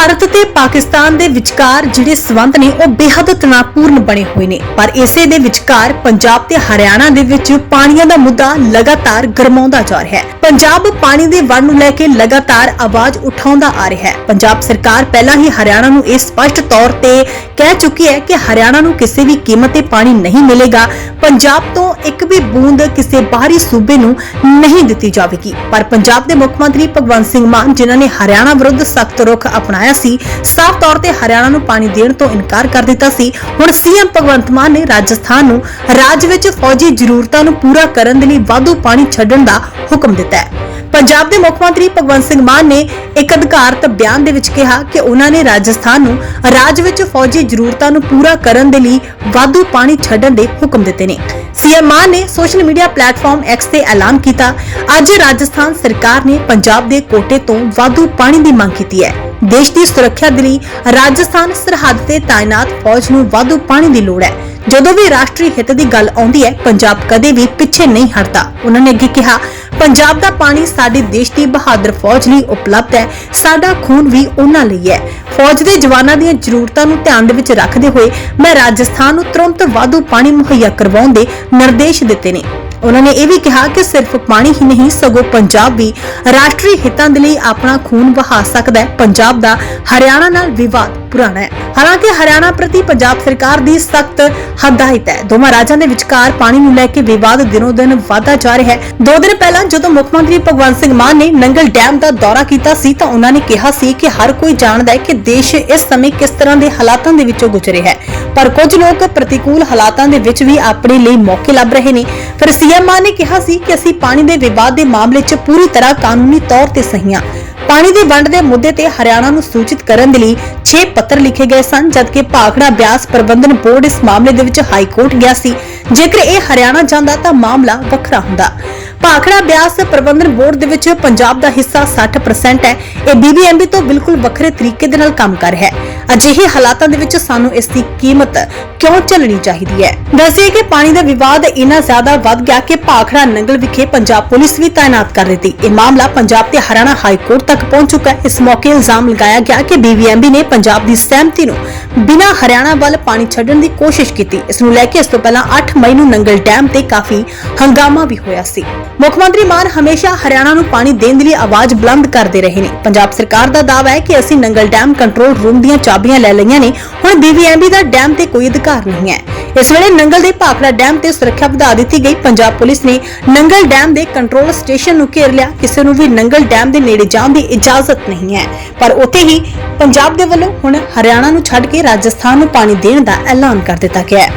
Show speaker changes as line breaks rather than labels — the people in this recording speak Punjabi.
ਭਾਰਤ ਤੇ ਪਾਕਿਸਤਾਨ ਦੇ ਵਿਚਕਾਰ ਜਿਹੜੇ ਸਬੰਧ ਨੇ, ਉਹ ਬੇਹੱਦ ਤਣਾਅਪੂਰਨ ਬਣੇ ਹੋਏ ਨੇ। ਪਰ ਇਸੇ ਦੇ ਵਿਚਕਾਰ ਪੰਜਾਬ ਤੇ ਹਰਿਆਣਾ ਦੇ ਵਿੱਚ ਪਾਣੀਆਂ ਦਾ ਮੁੱਦਾ ਲਗਾਤਾਰ ਗਰਮਾਉਂਦਾ ਜਾ ਰਿਹਾ ਹੈ। ਪੰਜਾਬ ਪਾਣੀ ਦੇ ਵੰਡ ਨੂੰ ਲੈ ਕੇ ਲਗਾਤਾਰ ਆਵਾਜ਼ ਉਠਾਉਂਦਾ ਆ ਰਿਹਾ ਹੈ। ਪੰਜਾਬ ਸਰਕਾਰ ਪਹਿਲਾਂ ਹੀ ਹਰਿਆਣਾ ਨੂੰ ਇਹ ਸਪਸ਼ਟ ਤੌਰ ਤੇ ਕਹਿ ਚੁੱਕੀ ਹੈ ਕਿ ਹਰਿਆਣਾ ਨੂੰ ਕਿਸੇ ਵੀ ਕੀਮਤ ਤੇ ਪਾਣੀ ਨਹੀਂ ਮਿਲੇਗਾ। ਪੰਜਾਬ ਤੋਂ ਇੱਕ ਵੀ ਬੂੰਦ ਕਿਸੇ ਬਾਹਰੀ ਸੂਬੇ ਨੂੰ ਨਹੀਂ ਦਿੱਤੀ ਜਾਵੇਗੀ। ਪਰ ਪੰਜਾਬ ਦੇ ਮੁੱਖ ਮੰਤਰੀ ਭਗਵੰਤ ਸਿੰਘ ਮਾਨ, ਜਿਨ੍ਹਾਂ ਨੇ ਹਰਿਆਣਾ ਵਿਰੁੱਧ ਸਖਤ ਰੁਖ ਅਪਣਾਇਆ ਸੀ। ਸਾਫ਼ ਤੌਰ ਤੇ ਹਰਿਆਣਾ ਨੂੰ ਪਾਣੀ ਦੇਣ ਤੋਂ ਇਨਕਾਰ ਕਰ ਦਿੱਤਾ ਸੀ। ਹੁਣ ਸੀਐਮ ਭਗਵੰਤ ਮਾਨ ਨੇ ਰਾਜਸਥਾਨ ਨੂੰ ਰਾਜ ਵਿੱਚ ਫੌਜੀ ਜ਼ਰੂਰਤਾਂ ਨੂੰ ਪੂਰਾ ਕਰਨ ਦੇ ਲਈ ਵਾਧੂ ਪਾਣੀ ਛੱਡਣ ਦਾ ਹੁਕਮ ਦਿੱਤਾ ਹੈ। ਪੰਜਾਬ ਦੇ ਮੁੱਖ ਮੰਤਰੀ ਭਗਵੰਤ ਸਿੰਘ ਮਾਨ ਨੇ ਇੱਕ ਅਧਿਕਾਰਤ ਬਿਆਨ ਦੇ ਵਿੱਚ ਕਿਹਾ ਕਿ ਉਹਨਾਂ ਨੇ ਰਾਜਸਥਾਨ ਨੂੰ ਰਾਜ ਵਿੱਚ ਫੌਜੀ ਜ਼ਰੂਰਤਾਂ ਨੂੰ ਪੂਰਾ ਕਰਨ ਦੇ ਲਈ ਵਾਧੂ ਪਾਣੀ ਛੱਡਣ ਦੇ ਹੁਕਮ ਦਿੱਤੇ ਨੇ। ਸੀਐਮ ਮਾਨ ਨੇ ਸੋਸ਼ਲ ਮੀਡੀਆ ਪਲੇਟਫਾਰਮ ਐਕਸ ਤੇ ਐਲਾਨ ਕੀਤਾ। ਅੱਜ ਰਾਜਸਥਾਨ ਸਰਕਾਰ ਨੇ ਪੰਜਾਬ ਦੇ ਕੋਟੇ ਤੋਂ ਵਾਧੂ ਪਾਣੀ ਦੀ ਮੰਗ ਕੀਤੀ ਹੈ। ਦੇਸ਼ ਦੀ ਸੁਰੱਖਿਆ ਦੇ ਲਈ ਰਾਜਸਥਾਨ ਸਰਹੱਦ ਤੇ ਤਾਇਨਾਤ ਫੌਜ ਨੂੰ ਵਾਧੂ ਪਾਣੀ ਦੀ ਲੋੜ ਹੈ। ਜਦੋਂ ਵੀ ਰਾਸ਼ਟਰੀ ਹਿੱਤ ਦੀ ਗੱਲ ਆਉਂਦੀ ਹੈ, ਪੰਜਾਬ ਕਦੇ ਵੀ ਪਿੱਛੇ ਨਹੀਂ ਹਟਦਾ। ਉਹਨਾਂ ਨੇ ਅੱਗੇ ਕਿਹਾ, ਪੰਜਾਬ ਦਾ ਪਾਣੀ ਸਾਡੇ ਦੇਸ਼ ਦੀ ਬਹਾਦਰ ਫੌਜ ਲਈ ਉਪਲਬਧ ਹੈ। ਸਾਡਾ ਖੂਨ ਵੀ ਉਹਨਾਂ ਲਈ ਹੈ। ਫੌਜ ਦੇ ਜਵਾਨਾਂ ਦੀਆਂ ਜ਼ਰੂਰਤਾਂ ਨੂੰ ਧਿਆਨ ਦੇ ਵਿੱਚ ਰੱਖਦੇ ਹੋਏ ਮੈਂ ਰਾਜਸਥਾਨ ਨੂੰ ਤੁਰੰਤ ਵਾਧੂ ਪਾਣੀ ਮੁਹੱਈਆ ਕਰਵਾਉਣ ਦੇ ਨਿਰਦੇਸ਼ ਦਿੱਤੇ ਨੇ। ਉਹਨਾਂ ਨੇ ਇਹ ਵੀ ਕਿਹਾ ਕਿ ਸਿਰਫ ਪਾਣੀ ਹੀ ਨਹੀਂ, ਸਗੋਂ ਪੰਜਾਬ ਵੀ ਰਾਸ਼ਟਰੀ ਹਿੱਤਾਂ ਦੇ ਲਈ ਆਪਣਾ ਖੂਨ ਵਹਾ ਸਕਦਾ ਹੈ। ਪੰਜਾਬ ਦਾ ਹਰਿਆਣਾ ਨਾਲ ਵਿਵਾਦ ਪੁਰਾਣਾ ਹੈ। ਹਾਲਾਂਕਿ ਹਰਿਆਣਾ ਪ੍ਰਤੀ ਪੰਜਾਬ ਸਰਕਾਰ ਦੀ ਸਖਤ ਹਦਾਇਤ ਹੈ। ਦੋਵਾਂ ਰਾਜਾਂ ਦੇ ਵਿਚਕਾਰ ਪਾਣੀ ਨੂੰ ਲੈ ਕੇ ਵਿਵਾਦ ਦਿਨੋ ਦਿਨ ਵਧਦਾ ਜਾ ਰਿਹਾ ਹੈ। ਦੋ ਦਿਨ ਪਹਿਲਾਂ ਜਦੋਂ ਮੁੱਖ ਮੰਤਰੀ ਭਗਵੰਤ ਸਿੰਘ ਮਾਨ ਨੇ ਨੰਗਲ ਡੈਮ ਦਾ ਦੌਰਾ ਕੀਤਾ ਸੀ, ਤਾਂ ਉਹਨਾਂ ਨੇ ਕਿਹਾ ਸੀ ਕਿ ਹਰ ਕੋਈ ਜਾਣਦਾ ਹੈ ਕਿ ਦੇਸ਼ ਇਸ ਸਮੇਂ ਕਿਸ ਤਰ੍ਹਾਂ ਦੇ ਹਾਲਾਤਾਂ ਦੇ ਵਿੱਚੋਂ ਗੁਜ਼ਰੇ ਹੈ। ਪਰ ਕੁਝ ਲੋਕ ਪ੍ਰਤੀਕੂਲ ਹਾਲਾਤਾਂ ਦੇ ਵਿੱਚ ਵੀ ਆਪਣੇ ਲਈ ਮੌਕੇ ਲੱਭ ਰਹੇ ਨੇ। ਫਿਰ ਸੀਐਮ ਮਾਨ ਨੇ ਕਿਹਾ ਸੀ ਕਿ ਅਸੀਂ ਪਾਣੀ ਦੇ ਵਿਵਾਦ ਦੇ ਮਾਮਲੇ 'ਚ ਪੂਰੀ ਤਰ੍ਹਾਂ ਕਾਨੂੰਨੀ ਤੌਰ ਤੇ ਸਹੀ ਹਾਂ। ਪਾਣੀ ਦੀ ਵੰਡ ਦੇ ਮੁੱਦੇ ਤੇ ਹਰਿਆਣਾ ਨੂੰ ਸੂਚਿਤ ਕਰਨ ਦੇ ਲਈ 6 ਪੱਤਰ ਲਿਖੇ ਗਏ ਸਨ, ਜਦਕਿ ਭਾਖੜਾ ਬਿਆਸ ਪ੍ਰਬੰਧਨ ਬੋਰਡ ਇਸ ਮਾਮਲੇ ਦੇ ਵਿੱਚ ਹਾਈ ਕੋਰਟ ਗਿਆ ਸੀ। ਜੇਕਰ ਇਹ ਹਰਿਆਣਾ ਜਾਂਦਾ ਤਾਂ ਮਾਮਲਾ ਵੱਖਰਾ ਹੁੰਦਾ। ਭਾਖੜਾ ਬਿਆਸ ਪ੍ਰਬੰਧਨ ਬੋਰਡ ਦੇ ਵਿੱਚ ਪੰਜਾਬ ਦਾ ਹਿੱਸਾ 60% ਹੈ। ਇਹ ਬੀਬੀਐਮਬੀ ਤੋਂ ਬਿਲਕੁਲ ਵੱਖਰੇ ਤਰੀਕੇ ਦੇ ਨਾਲ ਕੰਮ ਕਰ ਰਿਹਾ ਹੈ। ਅਜਿਹੇ ਹਾਲਾਤਾਂ ਦੇ ਵਿੱਚ ਸਾਨੂੰ ਇਸ ਦੀ ਕੀਮਤ ਕਿਉਂ ਚੱਲਣੀ ਚਾਹੀਦੀ ਹੈ? ਦੱਸਿਏ ਕਿ ਪਾਣੀ ਦਾ ਵਿਵਾਦ ਇੰਨਾ ਜ਼ਿਆਦਾ ਵੱਧ ਗਿਆ ਕਿ ਭਾਖੜਾ ਨੰਗਲ ਵਿਖੇ ਪੰਜਾਬ ਪੁਲਿਸ ਵੀ ਤਾਇਨਾਤ ਕਰ ਦਿੱਤੀ। ਇਹ ਮਾਮਲਾ ਪੰਜਾਬ ਤੇ ਹਰਿਆਣਾ ਹਾਈ ਕੋਰਟ ਤੱਕ ਪਹੁੰਚ ਚੁੱਕਾ ਹੈ। ਇਸ ਮੌਕੇ ਇਲਜ਼ਾਮ ਲਗਾਇਆ ਗਿਆ ਕਿ ਬੀਬੀਐਮਬੀ ਨੇ ਪੰਜਾਬ ਦੀ ਸਹਿਮਤੀ ਨੂੰ ਬਿਨਾਂ ਹਰਿਆਣਾ ਵੱਲ ਪਾਣੀ ਛੱਡਣ ਦੀ ਕੋਸ਼ਿਸ਼ ਕੀਤੀ। ਇਸ ਨੂੰ ਲੈ ਕੇ ਇਸ ਤੋਂ ਪਹਿਲਾਂ 8 ਮਈ ਨੂੰ ਨੰਗਲ ਡੈਮ ਤੇ ਕਾਫੀ ਹੰਗਾਮਾ ਵੀ ਹੋਇਆ ਸੀ। ਮੁੱਖ ਮੰਤਰੀ ਮਾਨ ਹਮੇਸ਼ਾ ਹਰਿਆਣਾ ਨੂੰ ਪਾਣੀ ਦੇਣ ਦੇ ਲਈ ਆਵਾਜ਼ ਬੁਲੰਦ ਕਰਦੇ ਰਹੇ ਨੇ। ਪੰਜਾਬ ਸਰਕਾਰ ਦਾ ਦਾਅਵਾ ਹੈ ਕਿ ਅਸੀਂ ਨੰਗਲ ਡੈਮ ਕੰਟਰੋਲ ਰੂਮ ਦੀਆਂ ਚਾਬੀਆਂ ਲੈ ਲਈਆਂ ਨੇ। ਹੁਣ ਬੀਬੀਐਮਬੀ ਦਾ ਡੈਮ ਤੇ ਕੋਈ ਅਧਿਕਾਰ ਨਹੀਂ ਹੈ। ਇਸ ਵੇਲੇ ਨੰਗਲ ਦੇ ਭਾਖੜਾ ਡੈਮ ਤੇ ਸੁਰੱਖਿਆ ਵਧਾ ਦਿੱਤੀ ਗਈ। ਪੰਜਾਬ ਪੁਲਿਸ ਨੇ ਨੰਗਲ ਡੈਮ ਦੇ ਕੰਟਰੋਲ ਸਟੇਸ਼ਨ ਨੂੰ ਘੇਰ ਲਿਆ। ਕਿਸੇ ਨੂੰ ਵੀ ਨੰਗਲ ਡੈਮ ਦੇ ਨੇੜੇ ਜਾਣ ਦੀ ਇਜਾਜ਼ਤ ਨਹੀਂ ਹੈ। ਪਰ ਉੱਥੇ ਹੀ ਪੰਜਾਬ ਦੇ ਵੱਲੋਂ ਹੁਣ ਹਰਿਆਣਾ ਨੂੰ ਛੱਡ ਕੇ ਰਾਜਸਥਾਨ ਨੂੰ ਪਾਣੀ ਦੇਣ ਦਾ ਐਲਾਨ ਕਰ ਦਿੱਤਾ ਗਿਆ ਹੈ।